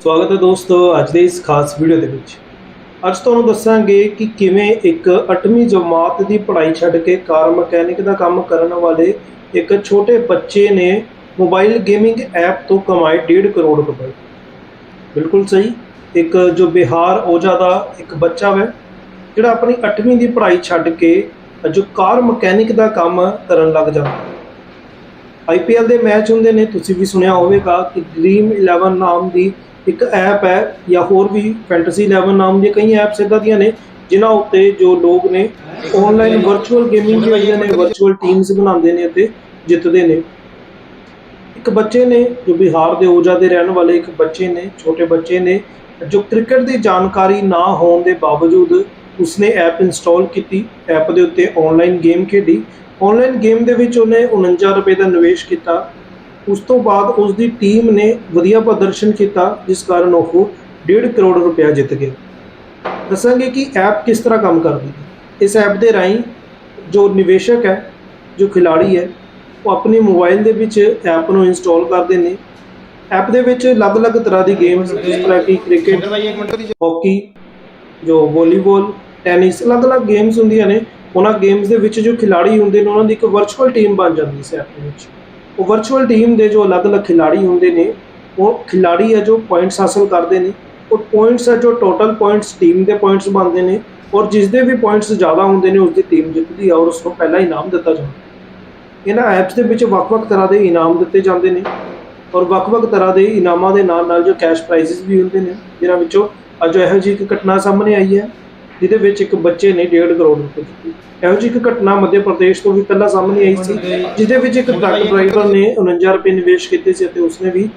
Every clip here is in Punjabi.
ਸਵਾਗਤ ਹੈ ਦੋਸਤੋ ਅੱਜ ਦੇ ਇਸ ਖਾਸ ਵੀਡੀਓ ਦੇ ਵਿੱਚ। ਅੱਜ ਤੁਹਾਨੂੰ ਦੱਸਾਂਗੇ ਕਿ ਕਿਵੇਂ ਇੱਕ 8ਵੀਂ ਜਮਾਤ ਦੀ ਪੜ੍ਹਾਈ ਛੱਡ ਕੇ ਕਾਰ ਮਕੈਨਿਕ ਦਾ ਕੰਮ ਕਰਨ ਵਾਲੇ ਇੱਕ ਛੋਟੇ ਬੱਚੇ ਨੇ ਮੋਬਾਈਲ ਗੇਮਿੰਗ ਐਪ ਤੋਂ ਕਮਾਏ 1.5 ਕਰੋੜ ਰੁਪਏ। ਬਿਲਕੁਲ ਸਹੀ, ਇੱਕ ਜੋ ਬਿਹਾਰ ਓਜਾ ਦਾ ਇੱਕ ਬੱਚਾ ਹੈ ਜਿਹੜਾ ਆਪਣੀ 8ਵੀਂ ਦੀ ਪੜ੍ਹਾਈ ਛੱਡ ਕੇ ਜੋ ਕਾਰ ਮਕੈਨਿਕ ਦਾ ਕੰਮ ਕਰਨ ਲੱਗ ਜਾਂਦਾ। ਹੈ ਆਈਪੀਐਲ ਦੇ ਮੈਚ ਹੁੰਦੇ ਨੇ, ਤੁਸੀਂ ਵੀ ਸੁਣਿਆ ਹੋਵੇਗਾ ਕਿ ਡ੍ਰੀਮ 11 ਨਾਮ ਦੀ ਇੱਕ ਐਪ ਹੈ ਜਾਂ ਹੋਰ ਵੀ ਫੈਂਟਸੀ 11 ਨਾਮ ਦੀਆਂ ਕਈ ਐਪਸ ਇਦਾਂ ਦੀਆਂ ਨੇ, ਜਿਨ੍ਹਾਂ ਉੱਤੇ ਜੋ ਲੋਕ ਨੇ ਆਨਲਾਈਨ ਵਰਚੁਅਲ ਗੇਮਿੰਗ ਖੇਡਦੇ ਨੇ ਵਰਚੁਅਲ ਟੀਮਸ ਬਣਾਉਂਦੇ ਨੇ ਅਤੇ ਜਿੱਤਦੇ ਨੇ। ਇੱਕ ਬੱਚੇ ਨੇ ਜੋ ਬਿਹਾਰ ਦੇ ਓਜਾ ਦੇ ਰਹਿਣ ਵਾਲੇ ਇੱਕ ਬੱਚੇ ਨੇ, ਛੋਟੇ ਬੱਚੇ ਨੇ, ਜੋ ਕ੍ਰਿਕਟ ਦੀ ਜਾਣਕਾਰੀ ਨਾ ਹੋਣ ਦੇ ਬਾਵਜੂਦ ਉਸਨੇ ਐਪ ਇੰਸਟਾਲ ਕੀਤੀ। ਐਪ ਦੇ ਉੱਤੇ ਆਨਲਾਈਨ ਗੇਮ ਖੇਡੀ। ਆਨਲਾਈਨ ਗੇਮ ਦੇ ਵਿੱਚ ਉਹਨੇ 49 ਰੁਪਏ ਦਾ ਨਿਵੇਸ਼ ਕੀਤਾ। ਉਸ ਤੋਂ ਬਾਅਦ ਉਸ ਦੀ ਟੀਮ ਨੇ ਵਧੀਆ ਪ੍ਰਦਰਸ਼ਨ ਕੀਤਾ ਜਿਸ ਕਾਰਨ ਉਹ 1.5 ਕਰੋੜ ਰੁਪਇਆ ਜਿੱਤ ਗਿਆ ਦੱਸਾਂਗੇ ਕਿ ਐਪ ਕਿਸ ਤਰ੍ਹਾਂ ਕੰਮ ਕਰਦੀ ਹੈ। ਇਸ ਐਪ ਦੇ ਰਾਹੀਂ ਜੋ ਨਿਵੇਸ਼ਕ ਹੈ ਜੋ ਖਿਲਾੜੀ ਹੈ ਉਹ ਆਪਣੇ ਮੋਬਾਈਲ ਦੇ ਵਿੱਚ ਐਪ ਨੂੰ ਇੰਸਟਾਲ ਕਰਦੇ ਨੇ। ਐਪ ਦੇ ਵਿੱਚ ਅਲੱਗ-ਅਲੱਗ ਤਰ੍ਹਾਂ ਦੀ ਗੇਮਸ ਜਿਸ ਤਰ੍ਹਾਂ ਕਿ ਕ੍ਰਿਕਟ ਹਾਕੀ ਜੋ। ਵਾਲੀਬਾਲ ਟੈਨਿਸ ਅਲੱਗ-ਅਲੱਗ ਗੇਮਸ ਹੁੰਦੀਆਂ ਨੇ। ਉਹਨਾਂ ਗੇਮਸ ਦੇ ਵਿੱਚ ਜੋ ਖਿਲਾੜੀ ਹੁੰਦੇ ਨੇ ਉਹਨਾਂ ਦੀ ਇੱਕ ਵਰਚੁਅਲ ਟੀਮ ਬਣ ਜਾਂਦੀ ਹੈ ਇਸ ਐਪ ਦੇ ਵਿੱਚ। ਉਹ ਵਰਚੁਅਲ ਟੀਮ ਦੇ ਜੋ ਅਲੱਗ-ਅਲੱਗ ਖਿਲਾੜੀ ਹੁੰਦੇ ਨੇ, ਉਹ ਖਿਲਾੜੀ ਹੈ ਜੋ ਪੁਆਇੰਟਸ ਹਾਸਲ ਕਰਦੇ ਨੇ, ਉਹ ਪੁਆਇੰਟਸ ਹੈ ਜੋ ਟੋਟਲ ਪੁਆਇੰਟਸ ਟੀਮ ਦੇ ਪੁਆਇੰਟਸ ਬਣਦੇ ਨੇ ਔਰ ਜਿਸ ਦੇ ਵੀ ਪੁਆਇੰਟਸ ਜ਼ਿਆਦਾ ਹੁੰਦੇ ਨੇ ਉਸ ਦੀ ਟੀਮ ਜਿੱਤਦੀ ਹੈ ਔਰ ਉਸ ਨੂੰ ਪਹਿਲਾ ਇਨਾਮ ਦਿੱਤਾ ਜਾਂਦਾ ਇਹਨਾਂ ਐਪਸ ਦੇ ਵਿੱਚ ਵੱਖ-ਵੱਖ ਤਰ੍ਹਾਂ ਦੇ ਇਨਾਮ ਦਿੱਤੇ ਜਾਂਦੇ ਨੇ ਔਰ ਵੱਖ-ਵੱਖ ਤਰ੍ਹਾਂ ਦੇ ਇਨਾਮਾਂ ਦੇ ਨਾਲ ਨਾਲ ਜੋ ਕੈਸ਼ ਪ੍ਰਾਈਜ਼ਸ ਵੀ ਹੁੰਦੇ ਨੇ, ਜਿਹਨਾਂ ਵਿੱਚੋਂ ਅੱਜ ਇਹੋ ਜਿਹੀ ਇੱਕ ਘਟਨਾ ਸਾਹਮਣੇ ਆਈ ਹੈ। ਜਿਹਦੇ ਵਿੱਚ ਇੱਕ ਬੱਚੇ ਨੇ 1.5 ਕਰੋੜ ਰੁਪਏ ਜਿੱਤੇ ਇਹੋ ਜਿਹੀ ਇੱਕ ਘਟਨਾ ਮੱਧ ਪ੍ਰਦੇਸ਼ ਤੋਂ ਵੀ ਪਹਿਲਾਂ ਸਾਹਮਣੇ ਆਈ ਸੀ, ਜਿਹਦੇ ਵਿੱਚ ਇੱਕ ਟਰੱਕ ਡਰਾਈਵਰ ਨੇ 49 ਰੁਪਏ ਨਿਵੇਸ਼ ਕੀਤੇ ਸੀ ਅਤੇ ਉਸਨੇ ਵੀ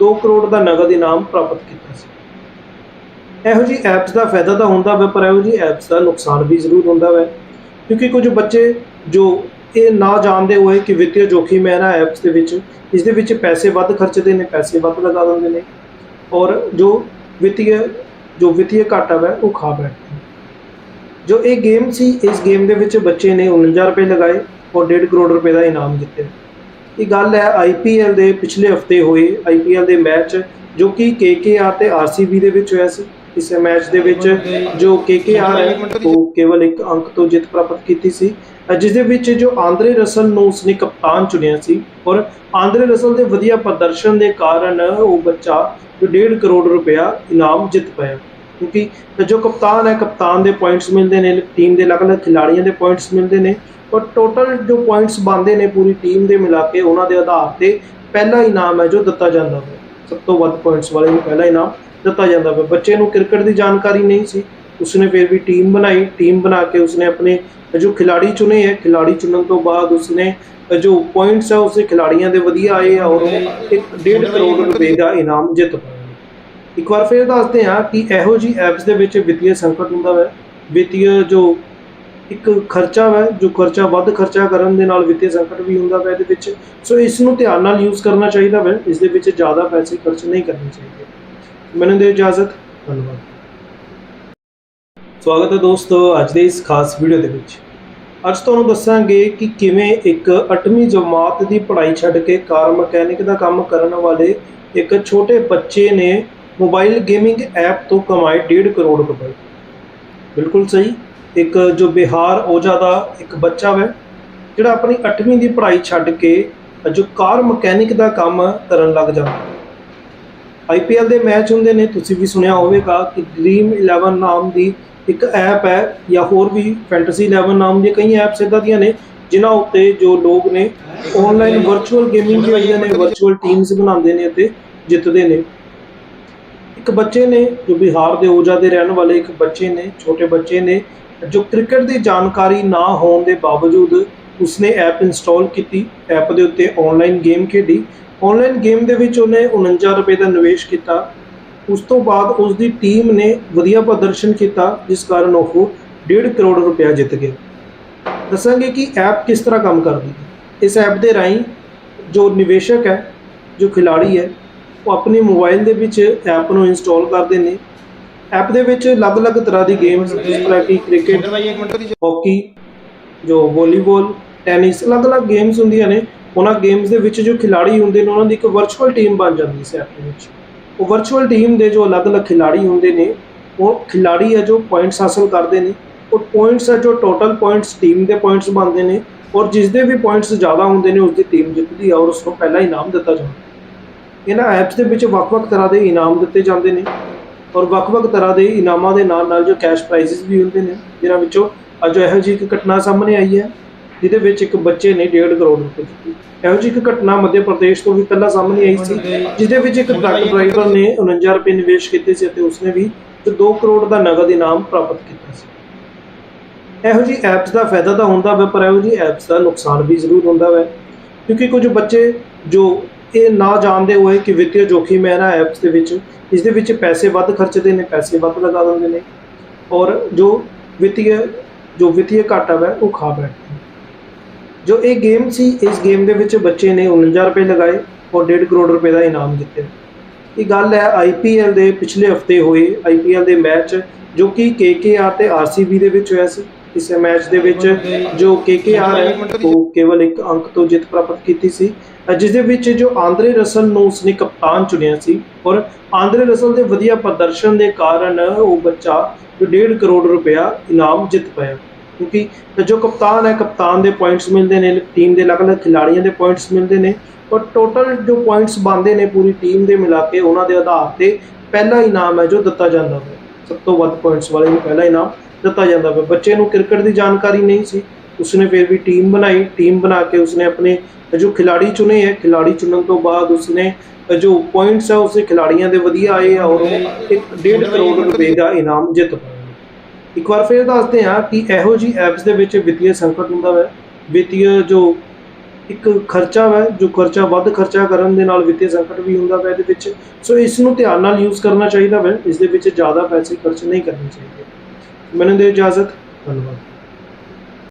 2 ਕਰੋੜ ਦਾ ਨਗਦ ਇਨਾਮ ਪ੍ਰਾਪਤ ਕੀਤਾ ਸੀ। ਇਹੋ ਜਿਹੀ ਐਪਸ ਦਾ ਫਾਇਦਾ ਤਾਂ ਹੁੰਦਾ ਵਾ, ਪਰ ਇਹੋ ਜਿਹੀ ਐਪਸ ਦਾ ਨੁਕਸਾਨ ਵੀ ਜ਼ਰੂਰ ਹੁੰਦਾ ਵਾ। ਕਿਉਂਕਿ ਕੁਝ ਬੱਚੇ ਜੋ ਇਹ ਨਾ ਜਾਣਦੇ ਹੋਏ ਕਿ ਵਿੱਤੀ ਜੋਖਿਮ ਹੈ ਨਾ ਐਪਸ ਦੇ ਵਿੱਚ, ਇਸ ਦੇ ਵਿੱਚ ਪੈਸੇ ਵੱਧ ਖਰਚਦੇ ਨੇ, ਪੈਸੇ ਵੱਧ ਲਗਾ ਦਿੰਦੇ ਨੇ ਔਰ ਜੋ ਵਿੱਤੀ ਜੋ ਵਿੱਤੀ ਘਾਟਾ ਹੈ ਉਹ ਖਾ ਬੈਠਦੇ। ਨੇ ਜੋ ਇਹ ਗੇਮ ਸੀ ਇਸ ਗੇਮ ਦੇ ਵਿੱਚ ਬੱਚੇ ਨੇ 49 ਰੁਪਏ ਲਗਾਏ ਔਰ 1.5 ਕਰੋੜ ਰੁਪਏ ਦਾ ਇਨਾਮ ਜਿੱਤਿਆ। ਇਹ ਗੱਲ ਹੈ ਆਈਪੀਐਲ ਦੇ ਪਿਛਲੇ ਹਫ਼ਤੇ ਹੋਏ ਆਈਪੀਐਲ ਦੇ ਮੈਚ ਜੋ ਕਿ ਕੇਕੇਆਰ ਤੇ ਆਰਸੀਬੀ ਦੇ ਵਿੱਚ ਹੋਇਆ ਸੀ। ਇਸ ਮੈਚ ਦੇ ਵਿੱਚ ਜੋ ਕੇਕੇਆਰ ਹੈ ਉਹ ਕੇਵਲ ਇੱਕ ਅੰਕ ਤੋਂ ਜਿੱਤ ਪ੍ਰਾਪਤ ਕੀਤੀ ਸੀ। ਅ, ਜਿਸ ਦੇ ਵਿੱਚ ਜੋ ਆਂਦਰੇ ਰਸਲ ਨੂੰ ਉਸਨੇ ਕਪਤਾਨ ਚੁਣਿਆ ਸੀ ਔਰ ਆਂਦਰੇ ਰਸਲ ਦੇ ਵਧੀਆ ਪ੍ਰਦਰਸ਼ਨ ਦੇ ਕਾਰਨ ਉਹ ਬੱਚਾ ਜੋ 1.5 ਕਰੋੜ ਰੁਪਇਆ ਇਨਾਮ ਜਿੱਤ ਪਾਇਆ। ਕਿਉਂਕਿ ਜੋ ਕਪਤਾਨ ਹੈ, ਕਪਤਾਨ ਦੇ ਪੁਆਇੰਟਸ ਮਿਲਦੇ ਨੇ ਟੀਮ ਦੇ ਅਲੱਗ-ਅਲੱਗ ਖਿਡਾਰੀਆਂ ਦੇ ਪੁਆਇੰਟਸ ਮਿਲਦੇ ਨੇ, ਔਰ ਟੋਟਲ ਜੋ ਪੁਆਇੰਟਸ ਬਣਦੇ ਨੇ ਪੂਰੀ ਟੀਮ ਦੇ ਮਿਲਾ ਕੇ ਉਹਨਾਂ ਦੇ ਆਧਾਰ ਤੇ ਪਹਿਲਾ ਇਨਾਮ ਹੈ ਜੋ ਦਿੱਤਾ ਜਾਂਦਾ ਹੈ ਸਭ ਤੋਂ ਵੱਧ ਪੁਆਇੰਟਸ ਵਾਲੇ ਨੂੰ ਪਹਿਲਾ ਇਨਾਮ ਦਿੱਤਾ ਜਾਂਦਾ ਹੈ ਬੱਚੇ ਨੂੰ ਕ੍ਰਿਕਟ ਦੀ ਜਾਣਕਾਰੀ ਨਹੀਂ ਸੀ। ਉਸਨੇ ਫਿਰ ਵੀ ਟੀਮ ਬਣਾਈ। ਟੀਮ ਬਣਾ ਕੇ ਉਸਨੇ ਆਪਣੇ ਜੋ ਖਿਲਾੜੀ ਚੁਣੇ ਹੈ ਖਿਲਾੜੀ ਚੁਣਨ ਤੋਂ ਬਾਅਦ ਉਸਨੇ ਜੋ ਪੁਆਇੰਟਸ ਹੈ, ਉਸੇ ਖਿਲਾੜੀਆਂ ਦੇ ਵਧੀਆ ਆਏ ਔਰ ਉਹ ਇੱਕ 1.5 ਕਰੋੜ ਰੁਪਏ ਦਾ ਇਨਾਮ ਜਿੱਤ ਪਾਇਆ। ਇੱਕ ਵਾਰ ਫਿਰ ਦੱਸਦੇ ਹਾਂ ਕਿ ਇਹੋ ਜੀ ਐਪਸ ਦੇ ਵਿੱਚ ਵਿੱਤੀ ਸੰਕਟ ਹੁੰਦਾ ਹੈ ਵਿੱਤੀ ਜੋ ਇੱਕ ਖਰਚਾ ਹੈ ਜੋ ਖਰਚਾ ਵੱਧ ਖਰਚਾ ਕਰਨ ਦੇ ਨਾਲ ਵਿੱਤੀ ਸੰਕਟ ਵੀ ਹੁੰਦਾ ਹੈ ਇਹਦੇ ਵਿੱਚ। ਸੋ ਇਸ ਨੂੰ ਧਿਆਨ ਨਾਲ ਯੂਜ਼ ਕਰਨਾ ਚਾਹੀਦਾ ਹੈ ਇਸ ਦੇ ਵਿੱਚ ਜ਼ਿਆਦਾ ਪੈਸੇ ਖਰਚ ਨਹੀਂ ਕਰਨੇ ਚਾਹੀਦੇ। ਮੈਨੂੰ ਦਿਓ ਇਜਾਜ਼ਤ। ਧੰਨਵਾਦ। ਸਵਾਗਤ ਹੈ ਦੋਸਤੋ ਅੱਜ ਦੇ ਇਸ ਖਾਸ ਵੀਡੀਓ ਦੇ ਵਿੱਚ। ਅੱਜ ਤੁਹਾਨੂੰ ਦੱਸਾਂਗੇ ਕਿ ਕਿਵੇਂ ਇੱਕ 8ਵੀਂ ਜਮਾਤ ਦੀ ਪੜ੍ਹਾਈ ਛੱਡ ਕੇ ਕਾਰ ਮਕੈਨਿਕ ਦਾ ਕੰਮ ਕਰਨ ਵਾਲੇ ਇੱਕ ਛੋਟੇ ਬੱਚੇ ਨੇ ਮੋਬਾਈਲ ਗੇਮਿੰਗ ਐਪ ਤੋਂ ਕਮਾਏ 1.5 ਕਰੋੜ ਰੁਪਏ। ਬਿਲਕੁਲ ਸਹੀ। ਇੱਕ ਜੋ ਬਿਹਾਰ ਓਜਾ ਦਾ ਇੱਕ ਬੱਚਾ ਹੈ ਜਿਹੜਾ ਆਪਣੀ 8ਵੀਂ ਦੀ ਪੜ੍ਹਾਈ ਛੱਡ ਕੇ ਜੋ ਕਾਰ ਮਕੈਨਿਕ ਦਾ ਕੰਮ ਕਰਨ ਲੱਗ ਜਾਂਦਾ। ਹੈ ਆਈਪੀਐਲ ਦੇ ਮੈਚ ਹੁੰਦੇ ਨੇ, ਤੁਸੀਂ ਵੀ ਸੁਣਿਆ ਹੋਵੇਗਾ ਕਿ ਡ੍ਰੀਮ 11 ਨਾਮ ਦੀ ਇੱਕ ਐਪ ਹੈ ਜਾਂ ਹੋਰ ਵੀ ਫੈਂਟਸੀ 11 ਨਾਮ ਦੀਆਂ ਕਈ ਐਪਸ ਇਦਾਂ ਦੀਆਂ ਨੇ, ਜਿਨ੍ਹਾਂ ਉੱਤੇ ਜੋ ਲੋਕ ਨੇ ਆਨਲਾਈਨ ਵਰਚੁਅਲ ਗੇਮਿੰਗ ਖੇਡਦੇ ਨੇ ਵਰਚੁਅਲ ਟੀਮਸ ਬਣਾਉਂਦੇ ਨੇ ਅਤੇ ਜਿੱਤਦੇ ਨੇ। ਇੱਕ ਬੱਚੇ ਨੇ, ਜੋ ਬਿਹਾਰ ਦੇ ਓਜਾ ਦੇ ਰਹਿਣ ਵਾਲੇ ਇੱਕ ਬੱਚੇ ਨੇ, ਛੋਟੇ ਬੱਚੇ ਨੇ, ਜੋ ਕ੍ਰਿਕਟ ਦੀ ਜਾਣਕਾਰੀ ਨਾ ਹੋਣ ਦੇ ਬਾਵਜੂਦ ਉਸਨੇ ਐਪ ਇੰਸਟਾਲ ਕੀਤੀ। ਐਪ ਦੇ ਉੱਤੇ ਆਨਲਾਈਨ ਗੇਮ ਖੇਡੀ। ਆਨਲਾਈਨ ਗੇਮ ਦੇ ਵਿੱਚ ਉਹਨੇ 49 ਰੁਪਏ ਦਾ ਨਿਵੇਸ਼ ਕੀਤਾ। ਉਸ ਤੋਂ ਬਾਅਦ ਉਸ ਦੀ ਟੀਮ ਨੇ ਵਧੀਆ ਪ੍ਰਦਰਸ਼ਨ ਕੀਤਾ, ਜਿਸ ਕਾਰਨ ਉਹ 1.5 ਕਰੋੜ ਰੁਪਇਆ ਜਿੱਤ ਗਿਆ ਦੱਸਾਂਗੇ ਕਿ ਐਪ ਕਿਸ ਤਰ੍ਹਾਂ ਕੰਮ ਕਰਦੀ ਹੈ। ਇਸ ਐਪ ਦੇ ਰਾਹੀਂ ਜੋ ਨਿਵੇਸ਼ਕ ਹੈ, ਜੋ ਖਿਲਾੜੀ ਹੈ ਉਹ ਆਪਣੇ ਮੋਬਾਈਲ ਦੇ ਵਿੱਚ ਐਪ ਨੂੰ ਇੰਸਟਾਲ ਕਰਦੇ ਨੇ। ਐਪ ਦੇ ਵਿੱਚ ਅਲੱਗ-ਅਲੱਗ ਤਰ੍ਹਾਂ ਦੀ ਗੇਮਸ ਜਿਸ ਤਰ੍ਹਾਂ ਕਿ ਕ੍ਰਿਕਟ ਹਾਕੀ ਜੋ ਵਾਲੀਬਾਲ ਟੈਨਿਸ ਅਲੱਗ-ਅਲੱਗ ਗੇਮਸ ਹੁੰਦੀਆਂ ਨੇ। ਉਹਨਾਂ ਗੇਮਸ ਦੇ ਵਿੱਚ ਜੋ ਖਿਲਾੜੀ ਹੁੰਦੇ ਨੇ ਉਹਨਾਂ ਦੀ ਇੱਕ ਵਰਚੁਅਲ ਟੀਮ ਬਣ ਜਾਂਦੀ ਹੈ ਇਸ ਐਪ ਦੇ ਵਿੱਚ। ਉਹ ਵਰਚੁਅਲ ਟੀਮ ਦੇ ਜੋ ਅਲੱਗ-ਅਲੱਗ ਖਿਡਾਰੀ ਹੁੰਦੇ ਨੇ ਉਹ ਖਿਡਾਰੀ ਹੈ ਜੋ ਪੁਆਇੰਟਸ ਹਾਸਲ ਕਰਦੇ ਨੇ। ਉਹ ਪੁਆਇੰਟਸ ਹੈ ਜੋ ਟੋਟਲ ਪੁਆਇੰਟਸ ਟੀਮ ਦੇ ਪੁਆਇੰਟਸ ਬਣਦੇ ਨੇ। ਔਰ ਜਿਸ ਦੇ ਵੀ ਪੁਆਇੰਟਸ ਜ਼ਿਆਦਾ ਹੁੰਦੇ ਨੇ ਉਸ ਦੀ ਟੀਮ ਜਿੱਤਦੀ ਹੈ ਔਰ ਉਸ ਨੂੰ ਪਹਿਲਾ ਇਨਾਮ ਦਿੱਤਾ ਜਾਂਦਾ ਇਹਨਾਂ ਐਪਸ ਦੇ ਵਿੱਚ ਵੱਖ-ਵੱਖ ਤਰ੍ਹਾਂ ਦੇ ਇਨਾਮ ਦਿੱਤੇ ਜਾਂਦੇ ਨੇ ਔਰ ਵੱਖ-ਵੱਖ ਤਰ੍ਹਾਂ ਦੇ ਇਨਾਮਾਂ ਦੇ ਨਾਲ-ਨਾਲ ਜੋ ਕੈਸ਼ ਪ੍ਰਾਈਜ਼ਸ ਵੀ ਹੁੰਦੇ ਨੇ ਜਿਨ੍ਹਾਂ ਵਿੱਚੋਂ ਅੱਜ ਇਹੋ ਜਿਹੀ ਇੱਕ ਘਟਨਾ ਸਾਹਮਣੇ ਆਈ ਹੈ, ਜਿਹਦੇ ਵਿੱਚ ਇੱਕ ਬੱਚੇ ਨੇ 1.5 ਕਰੋੜ ਰੁਪਏ ਜਿੱਤੇ ਇਹੋ ਜਿਹੀ ਇੱਕ ਘਟਨਾ ਮੱਧ ਪ੍ਰਦੇਸ਼ ਤੋਂ ਵੀ ਪਹਿਲਾਂ ਸਾਹਮਣੇ ਆਈ ਸੀ, ਜਿਹਦੇ ਵਿੱਚ ਇੱਕ ਟਰੱਕ ਡਰਾਈਵਰ ਨੇ 49 ਰੁਪਏ ਨਿਵੇਸ਼ ਕੀਤੇ ਸੀ ਅਤੇ ਉਸਨੇ ਵੀ 2 ਕਰੋੜ ਦਾ ਨਗਦ ਇਨਾਮ ਪ੍ਰਾਪਤ ਕੀਤਾ ਸੀ। ਇਹੋ ਜਿਹੀ ਐਪਸ ਦਾ ਫਾਇਦਾ ਤਾਂ ਹੁੰਦਾ ਵਾ, ਪਰ ਇਹੋ ਜਿਹੀ ਐਪਸ ਦਾ ਨੁਕਸਾਨ ਵੀ ਜ਼ਰੂਰ ਹੁੰਦਾ ਵਾ, ਕਿਉਂਕਿ ਕੁਝ ਬੱਚੇ ਜੋ ਇਹ ਨਾ ਜਾਣਦੇ ਹੋਏ ਕਿ ਵਿੱਤੀ ਜੋਖਿਮ ਹੈ ਨਾ ਐਪਸ ਦੇ ਵਿੱਚ, ਇਸ ਦੇ ਵਿੱਚ ਪੈਸੇ ਵੱਧ ਖਰਚਦੇ ਨੇ, ਪੈਸੇ ਵੱਧ ਲਗਾ ਦਿੰਦੇ ਨੇ ਔਰ ਜੋ ਵਿੱਤੀ ਜੋ ਵਿੱਤੀ ਘਾਟਾ ਹੈ ਉਹ ਖਾ ਬੈਠਦੇ ਨੇ। ਜੋ ਇਹ ਗੇਮ ਸੀ, ਇਸ ਗੇਮ ਦੇ ਵਿੱਚ ਬੱਚੇ ਨੇ 49 ਰੁਪਏ ਲਗਾਏ ਔਰ 1.5 ਕਰੋੜ ਰੁਪਏ ਦਾ ਇਨਾਮ ਜਿੱਤਿਆ। ਇਹ ਗੱਲ ਹੈ ਆਈਪੀਐਲ ਦੇ ਪਿਛਲੇ ਹਫ਼ਤੇ ਹੋਏ ਆਈਪੀਐਲ ਦੇ ਮੈਚ ਜੋ ਕਿ ਕੇਕੇਆਰ ਤੇ ਆਰਸੀਬੀ ਦੇ ਵਿੱਚ ਹੋਇਆ ਸੀ। ਇਸ ਮੈਚ ਦੇ ਵਿੱਚ ਜੋ ਕੇਕੇਆਰ ਹੈ ਉਹ ਕੇਵਲ ਇੱਕ ਅੰਕ ਤੋਂ ਜਿੱਤ ਪ੍ਰਾਪਤ ਕੀਤੀ ਸੀ। ਜਿਸ ਦੇ ਵਿੱਚ ਜੋ ਆਂਦਰੇ ਰਸਲ ਨੂੰ ਉਸਨੇ ਕਪਤਾਨ ਚੁਣਿਆ ਸੀ ਔਰ ਆਂਦਰੇ ਰਸਲ ਦੇ ਵਧੀਆ ਪ੍ਰਦਰਸ਼ਨ ਦੇ ਕਾਰਨ ਉਹ ਬੱਚਾ ਜੋ 1.5 ਕਰੋੜ ਰੁਪਇਆ ਇਨਾਮ ਜਿੱਤ ਪਾਇਆ। ਕਿਉਂਕਿ ਜੋ ਕਪਤਾਨ ਹੈ ਕਪਤਾਨ ਦੇ ਪੁਆਇੰਟਸ ਮਿਲਦੇ ਨੇ ਟੀਮ ਦੇ ਅਲੱਗ-ਅਲੱਗ ਖਿਡਾਰੀਆਂ ਦੇ ਪੁਆਇੰਟਸ ਮਿਲਦੇ ਨੇ ਔਰ ਟੋਟਲ ਜੋ ਪੁਆਇੰਟਸ ਬਣਦੇ ਨੇ ਪੂਰੀ ਟੀਮ ਦੇ ਮਿਲਾ ਕੇ ਉਹਨਾਂ ਦੇ ਆਧਾਰ ਤੇ ਪਹਿਲਾ ਇਨਾਮ ਹੈ ਜੋ ਦਿੱਤਾ ਜਾਂਦਾ ਹੈ। ਸਭ ਤੋਂ ਵੱਧ ਪੁਆਇੰਟਸ ਵਾਲੇ ਨੂੰ ਪਹਿਲਾ ਇਨਾਮ ਦਿੱਤਾ ਜਾਂਦਾ ਵਾ। ਬੱਚੇ ਨੂੰ ਕ੍ਰਿਕਟ ਦੀ ਜਾਣਕਾਰੀ ਨਹੀਂ ਸੀ। ਉਸਨੇ ਫਿਰ ਵੀ ਟੀਮ ਬਣਾਈ। ਟੀਮ ਬਣਾ ਕੇ ਉਸਨੇ ਆਪਣੇ ਜੋ ਖਿਲਾੜੀ ਚੁਣੇ ਹੈ ਖਿਡਾਰੀ ਚੁਣਨ ਤੋਂ ਬਾਅਦ ਉਸਨੇ ਜੋ ਪੁਆਇੰਟਸ ਹੈ ਉਸੇ ਖਿਡਾਰੀਆਂ ਦੇ ਵਧੀਆ ਆਏ ਆ ਔਰ 1.5 ਕਰੋੜ ਰੁਪਏ ਦਾ ਇਨਾਮ ਜਿੱਤ ਇੱਕ ਵਾਰ ਫਿਰ ਦੱਸਦੇ ਹਾਂ ਕਿ ਇਹੋ ਜੀ ਐਪਸ ਦੇ ਵਿੱਚ ਵਿੱਤੀ ਸੰਕਟ ਹੁੰਦਾ ਹੈ ਵਿੱਤੀ ਜੋ ਇੱਕ ਖਰਚਾ ਹੈ ਜੋ ਖਰਚਾ ਵੱਧ ਖਰਚਾ ਕਰਨ ਦੇ ਨਾਲ ਵਿੱਤੀ ਸੰਕਟ ਵੀ ਹੁੰਦਾ ਹੈ ਇਹਦੇ ਵਿੱਚ। ਸੋ ਇਸ ਨੂੰ ਧਿਆਨ ਨਾਲ ਯੂਜ਼ ਕਰਨਾ ਚਾਹੀਦਾ ਹੈ ਇਸ ਦੇ ਵਿੱਚ ਜ਼ਿਆਦਾ ਪੈਸੇ ਖਰਚ ਨਹੀਂ ਕਰਨੇ ਚਾਹੀਦੇ। ਮੈਨੂੰ ਦੇ ਇਜਾਜ਼ਤ। ਧੰਨਵਾਦ।